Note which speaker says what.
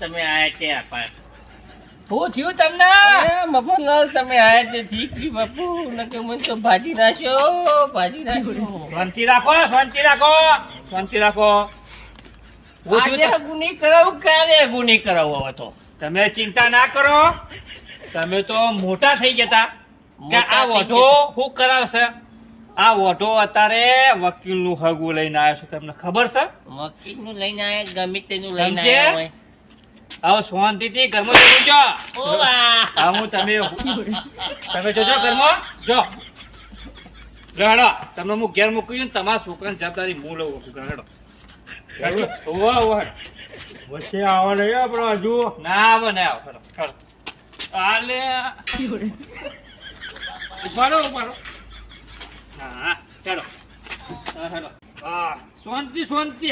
Speaker 1: તમે આયા તે આપા
Speaker 2: શું થયું તમને?
Speaker 1: મફતલાલ તમે આયા તે ઠીક બાપુ નકર મને તો ભાજી નાખ્યો ભાજી નાખ્યો
Speaker 2: શાંતિ રાખો શાંતિ રાખો શાંતિ રાખો.
Speaker 1: આજે ગુની કરાવું ક્યારે ગુની કરાવું હવે તો?
Speaker 2: તમે ચિંતા ના કરો. તમે તો મોટા થઈ જતા. કે આ વધો હું કરાવશે? આ ઓટો અત્યારે વકીલનું હગું લઈને આવ્યો છે તમને ખબર છે?
Speaker 1: મક્કી નું લઈને આયા ગમે તેનું લઈને? આયા હોય.
Speaker 2: હવે શાંતિથી ઘરમાં જઈ જો.
Speaker 1: ઓ
Speaker 2: હા હું તમે તમે જોજો ઘરમાં. જો. હેડો તમે હું ઘેર મૂકી છું તમારા છોકરાની જવાબદારી હું લઉં છું હેડો હેડો ઓવો ઓવો.
Speaker 3: વચ્ચે આવો નહીં આપણે હજુ.
Speaker 2: ના આવે ના આવે આલે. ઉપાડો ઉપાડો હા હેડો હા હેડો શાંતિ શાંતિ.